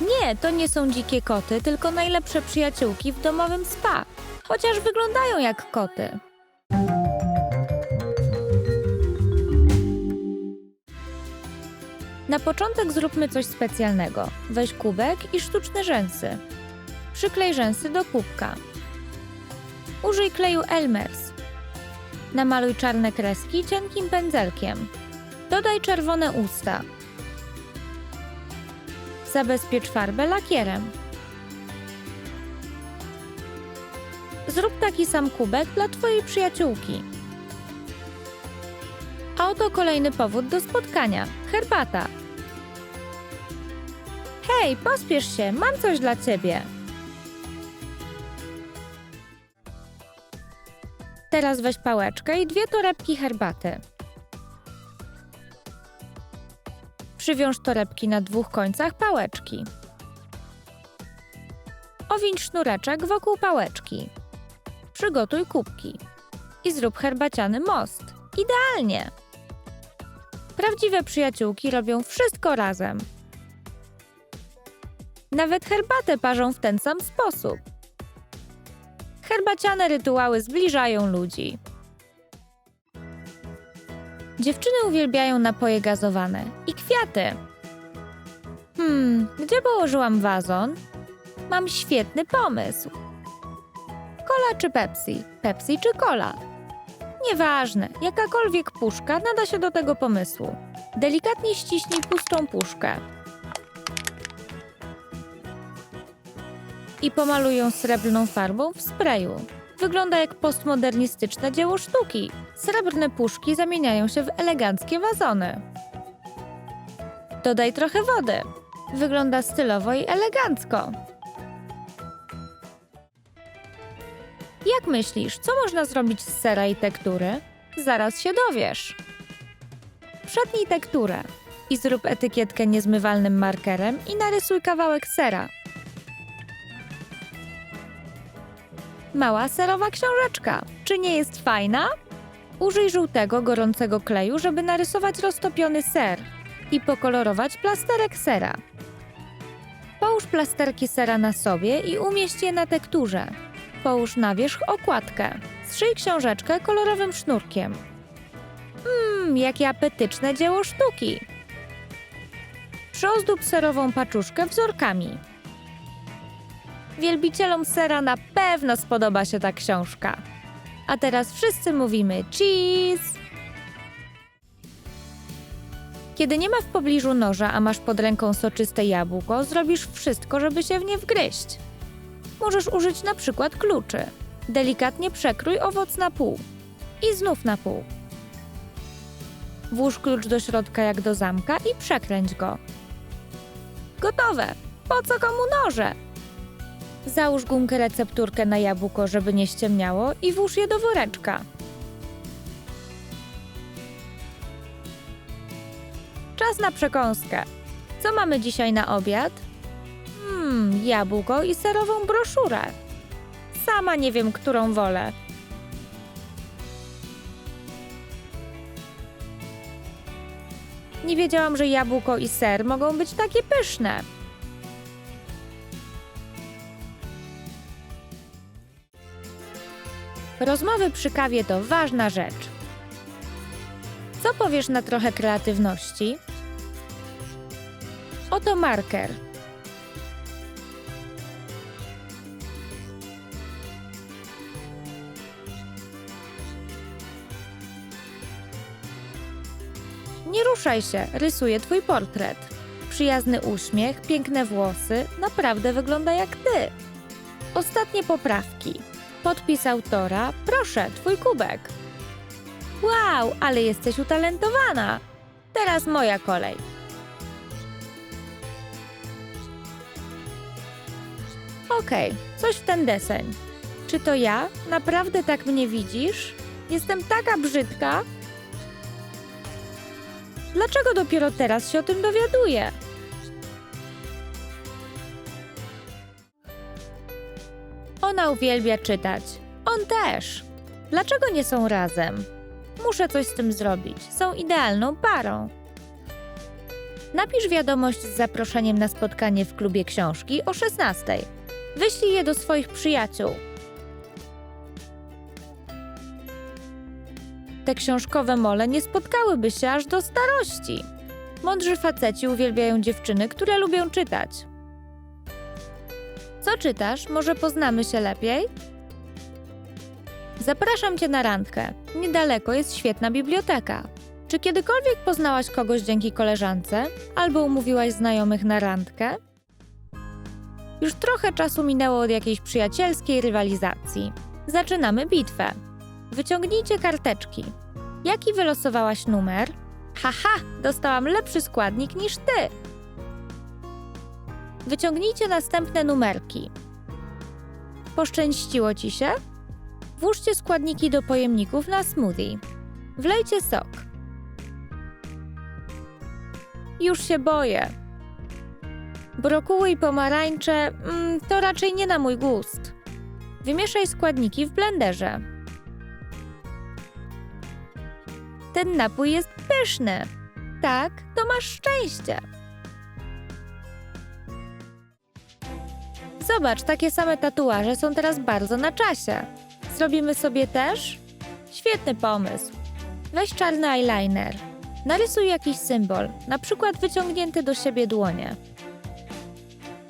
Nie, to nie są dzikie koty, tylko najlepsze przyjaciółki w domowym spa. Chociaż wyglądają jak koty. Na początek zróbmy coś specjalnego. Weź kubek i sztuczne rzęsy. Przyklej rzęsy do kubka. Użyj kleju Elmers. Namaluj czarne kreski cienkim pędzelkiem. Dodaj czerwone usta. Zabezpiecz farbę lakierem. Zrób taki sam kubek dla Twojej przyjaciółki. A oto kolejny powód do spotkania herbata. Hej, pospiesz się, mam coś dla Ciebie. Teraz weź pałeczkę i dwie torebki herbaty. Przywiąż torebki na dwóch końcach pałeczki. Owiń sznureczek wokół pałeczki. Przygotuj kubki. I zrób herbaciany most. Idealnie! Prawdziwe przyjaciółki robią wszystko razem. Nawet herbatę parzą w ten sam sposób. Herbaciane rytuały zbliżają ludzi. Dziewczyny uwielbiają napoje gazowane i kwiaty. Hmm, gdzie położyłam wazon? Mam świetny pomysł. Cola czy Pepsi? Pepsi czy cola? Nieważne, jakakolwiek puszka nada się do tego pomysłu. Delikatnie ściśnij pustą puszkę. I pomaluj ją srebrną farbą w sprayu. Wygląda jak postmodernistyczne dzieło sztuki. Srebrne puszki zamieniają się w eleganckie wazony. Dodaj trochę wody. Wygląda stylowo i elegancko. Jak myślisz, co można zrobić z sera i tektury? Zaraz się dowiesz. Przetnij tekturę i zrób etykietkę niezmywalnym markerem i narysuj kawałek sera. Mała serowa książeczka. Czy nie jest fajna? Użyj żółtego, gorącego kleju, żeby narysować roztopiony ser i pokolorować plasterek sera. Połóż plasterki sera na sobie i umieść je na tekturze. Połóż na wierzch okładkę. Zszyj książeczkę kolorowym sznurkiem. Mmm, jakie apetyczne dzieło sztuki! Przyozdób serową paczuszkę wzorkami. Wielbicielom sera na pewno spodoba się ta książka. A teraz wszyscy mówimy cheese! Kiedy nie ma w pobliżu noża, a masz pod ręką soczyste jabłko, zrobisz wszystko, żeby się w nie wgryźć. Możesz użyć na przykład kluczy. Delikatnie przekrój owoc na pół i znów na pół. Włóż klucz do środka jak do zamka i przekręć go. Gotowe! Po co komu noże? Załóż gumkę recepturkę na jabłko, żeby nie ściemniało i włóż je do woreczka. Czas na przekąskę. Co mamy dzisiaj na obiad? Hmm, jabłko i serową broszurę. Sama nie wiem, którą wolę. Nie wiedziałam, że jabłko i ser mogą być takie pyszne. Rozmowy przy kawie to ważna rzecz. Co powiesz na trochę kreatywności? Oto marker. Nie ruszaj się, rysuję twój portret. Przyjazny uśmiech, piękne włosy, naprawdę wygląda jak ty. Ostatnie poprawki. Podpis autora, proszę, twój kubek. Wow, ale jesteś utalentowana. Teraz moja kolej. Okej, coś w ten deseń. Czy to ja? Naprawdę tak mnie widzisz? Jestem taka brzydka? Dlaczego dopiero teraz się o tym dowiaduję? Ona uwielbia czytać. On też. Dlaczego nie są razem? Muszę coś z tym zrobić. Są idealną parą. Napisz wiadomość z zaproszeniem na spotkanie w klubie książki o 16. Wyślij je do swoich przyjaciół. Te książkowe mole nie spotkałyby się aż do starości. Mądrzy faceci uwielbiają dziewczyny, które lubią czytać. Co czytasz? Może poznamy się lepiej? Zapraszam cię na randkę. Niedaleko jest świetna biblioteka. Czy kiedykolwiek poznałaś kogoś dzięki koleżance? Albo umówiłaś znajomych na randkę? Już trochę czasu minęło od jakiejś przyjacielskiej rywalizacji. Zaczynamy bitwę. Wyciągnijcie karteczki. Jaki wylosowałaś numer? Haha, dostałam lepszy składnik niż ty. Wyciągnijcie następne numerki. Poszczęściło ci się? Włóżcie składniki do pojemników na smoothie. Wlejcie sok. Już się boję. Brokuły i pomarańcze mm, to raczej nie na mój gust. Wymieszaj składniki w blenderze. Ten napój jest pyszny. Tak, to masz szczęście. Zobacz, takie same tatuaże są teraz bardzo na czasie. Zrobimy sobie też? Świetny pomysł. Weź czarny eyeliner. Narysuj jakiś symbol, na przykład wyciągnięty do siebie dłonie.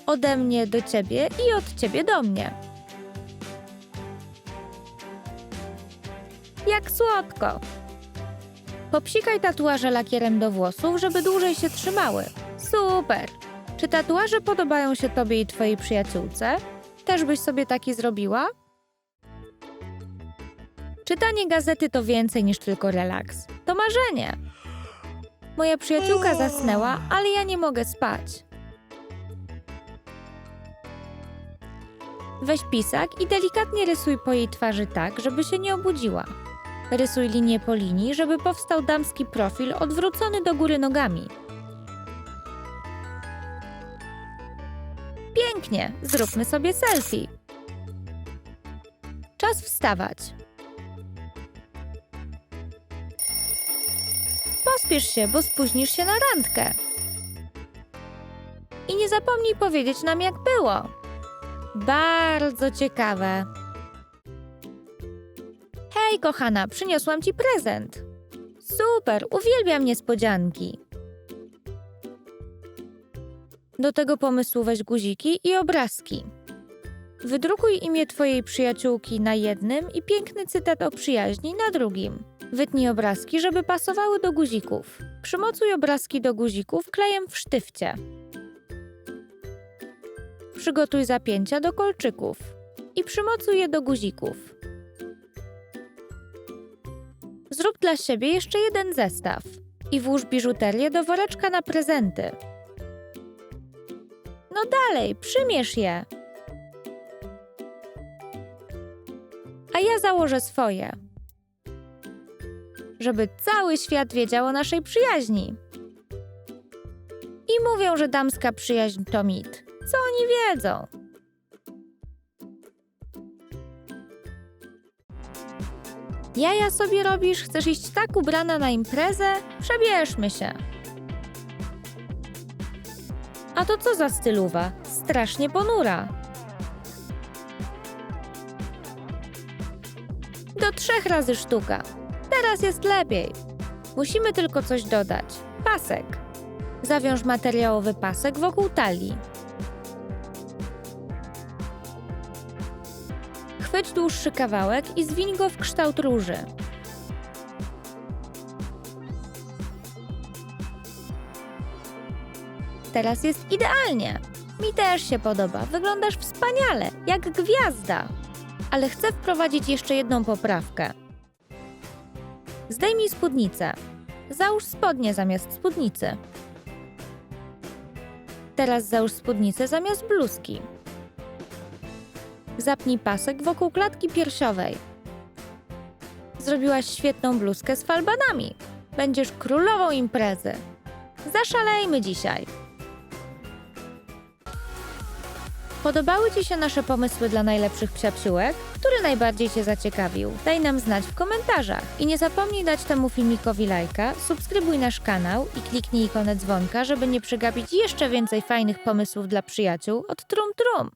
Ode mnie do ciebie i od ciebie do mnie. Jak słodko! Popsikaj tatuaże lakierem do włosów, żeby dłużej się trzymały. Super! Czy tatuaże podobają się tobie i twojej przyjaciółce? Też byś sobie taki zrobiła? Czytanie gazety to więcej niż tylko relaks. To marzenie. Moja przyjaciółka zasnęła, ale ja nie mogę spać. Weź pisak i delikatnie rysuj po jej twarzy tak, żeby się nie obudziła. Rysuj linię po linii, żeby powstał damski profil odwrócony do góry nogami. Pięknie, zróbmy sobie selfie. Czas wstawać. Pospiesz się, bo spóźnisz się na randkę. I nie zapomnij powiedzieć nam, jak było. Bardzo ciekawe. Hej, kochana, przyniosłam ci prezent. Super, uwielbiam niespodzianki. Do tego pomysłu weź guziki i obrazki. Wydrukuj imię twojej przyjaciółki na jednym i piękny cytat o przyjaźni na drugim. Wytnij obrazki, żeby pasowały do guzików. Przymocuj obrazki do guzików klejem w sztywcie. Przygotuj zapięcia do kolczyków i przymocuj je do guzików. Zrób dla siebie jeszcze jeden zestaw i włóż biżuterię do woreczka na prezenty. No dalej, przymierz je. A ja założę swoje. Żeby cały świat wiedział o naszej przyjaźni. I mówią, że damska przyjaźń to mit. Co oni wiedzą? Jaja sobie robisz? Chcesz iść tak ubrana na imprezę? Przebierzmy się. A to co za styluwa? Strasznie ponura. Do trzech razy sztuka. Teraz jest lepiej. Musimy tylko coś dodać. Pasek. Zawiąż materiałowy pasek wokół talii. Chwyć dłuższy kawałek i zwiń go w kształt róży. Teraz jest idealnie. Mi też się podoba. Wyglądasz wspaniale, jak gwiazda. Ale chcę wprowadzić jeszcze jedną poprawkę. Zdejmij spódnicę. Załóż spodnie zamiast spódnicy. Teraz załóż spódnicę zamiast bluzki. Zapnij pasek wokół klatki piersiowej. Zrobiłaś świetną bluzkę z falbanami. Będziesz królową imprezy. Zaszalejmy dzisiaj. Podobały Ci się nasze pomysły dla najlepszych psiapsiłek? Który najbardziej Cię zaciekawił? Daj nam znać w komentarzach. I nie zapomnij dać temu filmikowi lajka, subskrybuj nasz kanał i kliknij ikonę dzwonka, żeby nie przegapić jeszcze więcej fajnych pomysłów dla przyjaciół od Trum Trum.